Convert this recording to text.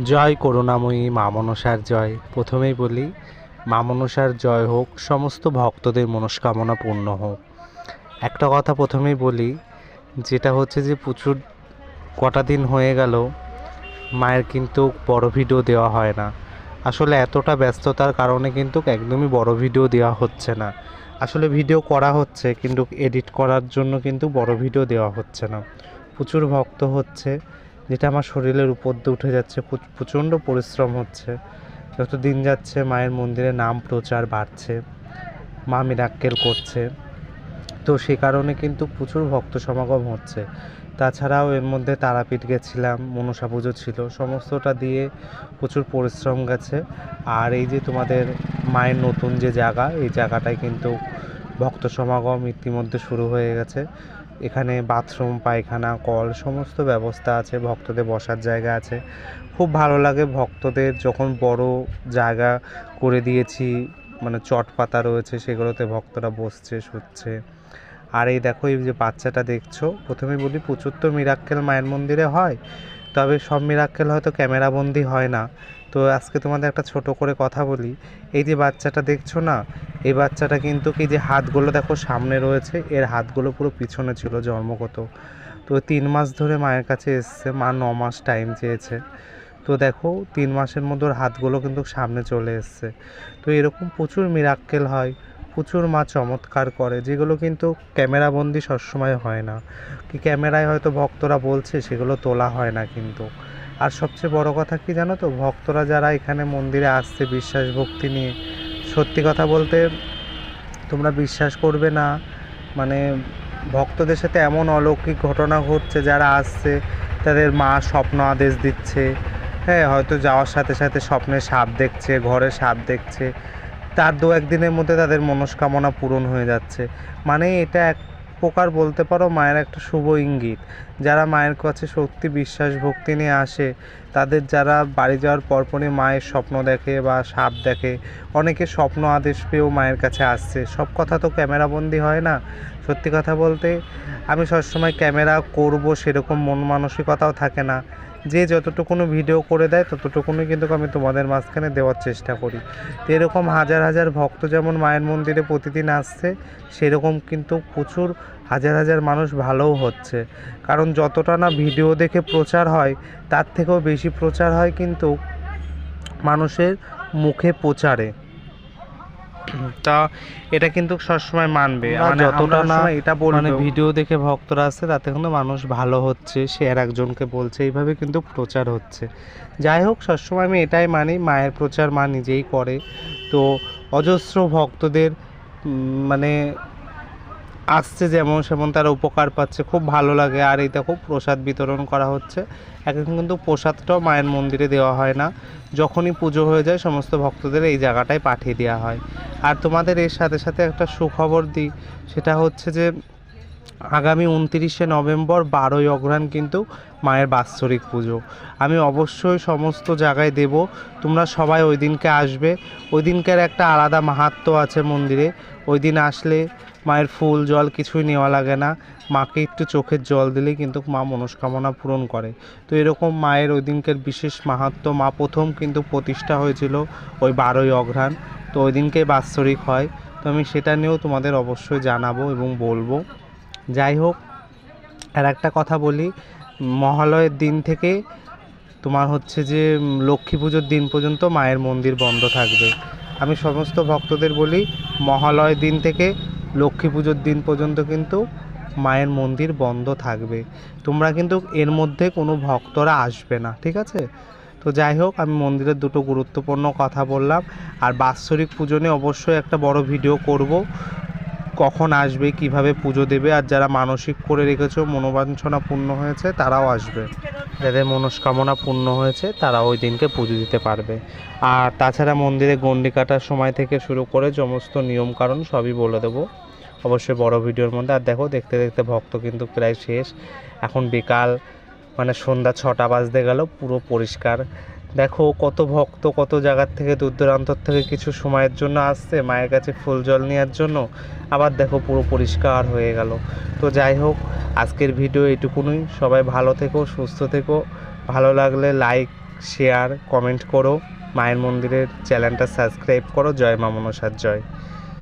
জয় করুণাময়ী মা মনসার জয়। প্রথমেই বলি, মা মনসার জয় হোক, সমস্ত ভক্তদের মনস্কামনা পূর্ণ হোক। একটা কথা প্রথমেই বলি, যেটা হচ্ছে যে প্রচুর কটা দিন হয়ে গেল, মায়ের কিন্তু বড় ভিডিও দেওয়া হয় না। আসলে এতটা ব্যস্ততার কারণে কিন্তু একদমই বড় ভিডিও দেওয়া হচ্ছে না। আসলে ভিডিও করা হচ্ছে, কিন্তু এডিট করার জন্য কিন্তু বড় ভিডিও দেওয়া হচ্ছে না। প্রচুর ভক্ত হচ্ছে যেটা আমার শরীরের উপর দিয়ে উঠে যাচ্ছে প্রচণ্ড পরিশ্রম হচ্ছে। যত দিন যাচ্ছে মায়ের মন্দিরে নাম প্রচার বাড়ছে, মা মিরাক্কেল করছে। তো সে কারণে কিন্তু প্রচুর ভক্ত সমাগম হচ্ছে। তাছাড়াও এর মধ্যে তারাপীঠ গেছিলাম, মনসা পুজো ছিল, সমস্তটা দিয়ে প্রচুর পরিশ্রম গেছে। আর এই যে তোমাদের মায়ের নতুন যে জায়গা, এই জায়গাটায় কিন্তু ভক্ত সমাগম ইতিমধ্যে শুরু হয়ে গেছে। এখানে বাথরুম, পায়খানা, কল, সমস্ত ব্যবস্থা আছে, ভক্তদের বসার জায়গা আছে। খুব ভালো লাগে ভক্তদের, যখন বড় জায়গা করে দিয়েছি মানে চট পাতা রয়েছে, সেগুলোতে ভক্তরা বসছে, শুচ্ছে। আর এই দেখো, এই যে বাচ্চাটা দেখছ প্রথমে বলি প্রচুর তো মিরাক্কেল মায়ের মন্দিরে হয়, তবে সব মিরাক্কেল হয়তো ক্যামেরাবন্দি হয় না। তো আজকে তোমাদের একটা ছোট করে কথা বলি, এই যে বাচ্চাটা দেখছ না এই বাচ্চাটা কিন্তু কি যে হাতগুলো দেখো সামনে রয়েছে, এর হাতগুলো পুরো পিছনে ছিল জন্মগত। তো তিন মাস ধরে মায়ের কাছে এসছে, মা ন মাস টাইম চেয়েছে। তো দেখো তিন মাসের মধ্যে ওর হাতগুলো কিন্তু সামনে চলে এসছে। তো এরকম প্রচুর মিরাক্কেল হয়, প্রচুর মা চমৎকার করে, যেগুলো কিন্তু ক্যামেরাবন্দি সবসময় হয় না। কি ক্যামেরায় হয়তো ভক্তরা বলছে, সেগুলো তোলা হয় না কিন্তু। আর সবচেয়ে বড় কথা কি জানো তো, ভক্তরা যারা এখানে মন্দিরে আসছে বিশ্বাস ভক্তি নিয়ে সত্যি কথা বলতে তোমরা বিশ্বাস করবে না। মানে ভক্তদের সাথে এমন অলৌকিক ঘটনা ঘটছে, যারা আসছে, তাদের মা স্বপ্ন আদেশ দিচ্ছে। হ্যাঁ হয়তো যাওয়ার সাথে সাথে স্বপ্নে সাপ দেখছে, ঘরে সাপ দেখছে। তার দু একদিনের মধ্যে তাদের মনস্কামনা পূরণ হয়ে যাচ্ছে। মানে এটা এক প্রকার বলতে পারো মায়ের একটা শুভ ইঙ্গিত। যারা মায়ের কাছে সত্যি বিশ্বাস, ভক্তি নিয়ে আসে, তাদের যারা বাড়ি যাওয়ার পরপরই মায়ের স্বপ্ন দেখে বা সাপ দেখে, অনেকে স্বপ্ন আদেশ পেয়েও মায়ের কাছে আসছে। সব কথা তো ক্যামেরাবন্দি হয় না। সত্যি কথা বলতে, আমি সবসময় ক্যামেরা করব সেরকম মন মানসিকতাও থাকে না। যে যতটুকুনো ভিডিও করে দেয় ততটুকুনি কিন্তু আমি তোমাদের মাঝখানে দেওয়ার চেষ্টা করি। তো এরকম হাজার হাজার ভক্ত যেমন মায়ের মন্দিরে প্রতিদিন আসছে, সেরকম কিন্তু প্রচুর হাজার হাজার মানুষ ভালোও হচ্ছে। কারণ যতটা না ভিডিও দেখে প্রচার হয়, তার থেকেও বেশি প্রচার হয় কিন্তু মানুষের মুখে প্রচারে। তা এটা কিন্তু সবসময় মানবে। মানে যতটা না এটা বলবো- মানে ভিডিও দেখে ভক্তরা আছে তাতে কিন্তু মানুষ ভালো হচ্ছে সে আর একজনকে বলছে এইভাবে কিন্তু প্রচার হচ্ছে। যাই হোক সবসময় আমি এটাই মানি মায়ের প্রচার মা নিজেই করে। তো অজস্র ভক্তদের মানে আসছে যেমন সেমন তারা উপকার পাচ্ছে, খুব ভালো লাগে। আর এইটা খুব প্রসাদ বিতরণ করা হচ্ছে। এখন কিন্তু প্রসাদটাও মায়ের মন্দিরে দেওয়া হয় না। যখনই পুজো হয়ে যায়, সমস্ত ভক্তদের এই জায়গাটায় পাঠিয়ে দেওয়া হয়। আর তোমাদের এর সাথে সাথে একটা সুখবর দিই, সেটা হচ্ছে যে আগামী উনতিরিশে নভেম্বর বারোই অঘ্রাণ কিন্তু মায়ের বাৎসরিক পুজো। আমি অবশ্যই সমস্ত জায়গায় দেব। তোমরা সবাই ওই দিনকে আসবে। ওই দিনকার একটা আলাদা মাহাত্ম্য আছে মন্দিরে। ওই দিন আসলে মায়ের ফুল, জল কিছুই নেওয়া লাগে না। মাকে একটু চোখের জল দিলেই কিন্তু মা মনস্কামনা পূরণ করে। তো এরকম মায়ের ওই দিনকার বিশেষ মাহাত্ম্য মা প্রথম কিন্তু প্রতিষ্ঠা হয়েছিল ওই বারোই অঘ্রাণ। তো ওই দিনকে বাৎসরিক হয়। তো আমি সেটা নিয়েও তোমাদের অবশ্যই জানাব এবং বলব। যাই হোক, আর একটা কথা বলি, মহালয়ের দিন থেকে তোমার হচ্ছে যে লক্ষ্মী পুজোর দিন পর্যন্ত মায়ের মন্দির বন্ধ থাকবে। আমি সমস্ত ভক্তদের বলি, মহালয়ের দিন থেকে লক্ষ্মী পুজোর দিন পর্যন্ত কিন্তু মায়ের মন্দির বন্ধ থাকবে। তোমরা কিন্তু এর মধ্যে কোনো ভক্তরা আসবে না, ঠিক আছে? তো যাই হোক, আমি মন্দিরের দুটো গুরুত্বপূর্ণ কথা বললাম, আর বাৎসরিক পুজো নিয়ে অবশ্যই একটা বড় ভিডিও করব। কখন আসবে, কীভাবে পুজো দেবে, আর যারা মানসিক করে রেখেছো, মনোবাঞ্ছনা পূর্ণ হয়েছে, তারাও আসবে। যাদের মনস্কামনা পূর্ণ হয়েছে তারা ওই দিনকে পুজো দিতে পারবে। আর তাছাড়া মন্দিরে গণ্ডি কাটার সময় থেকে শুরু করে সমস্ত নিয়মকানুন সবই বলে দেবো। অবশ্যই বড় ভিডিওর মধ্যে, আর দেখো, দেখতে দেখতে ভক্ত কিন্তু প্রায় শেষ। এখন বিকাল মানে সন্ধ্যা ছটা বাজতে গেল, পুরো পরিষ্কার। দেখো কত ভক্ত, কত জায়গার থেকে দূর দূরান্তর থেকে কিছু সময়ের জন্য আসছে, মায়ের কাছে ফুল জল নেওয়ার জন্য। আবার দেখো পুরো পরিষ্কার হয়ে গেল। তো যাই হোক, আজকের ভিডিও এটুকুনই। সবাই ভালো থেকো, সুস্থ থেকো। ভালো লাগলে লাইক, শেয়ার, কমেন্ট করো। মায়ের মন্দিরের চ্যানেলটা সাবস্ক্রাইব করো। জয় মা মনসার জয়।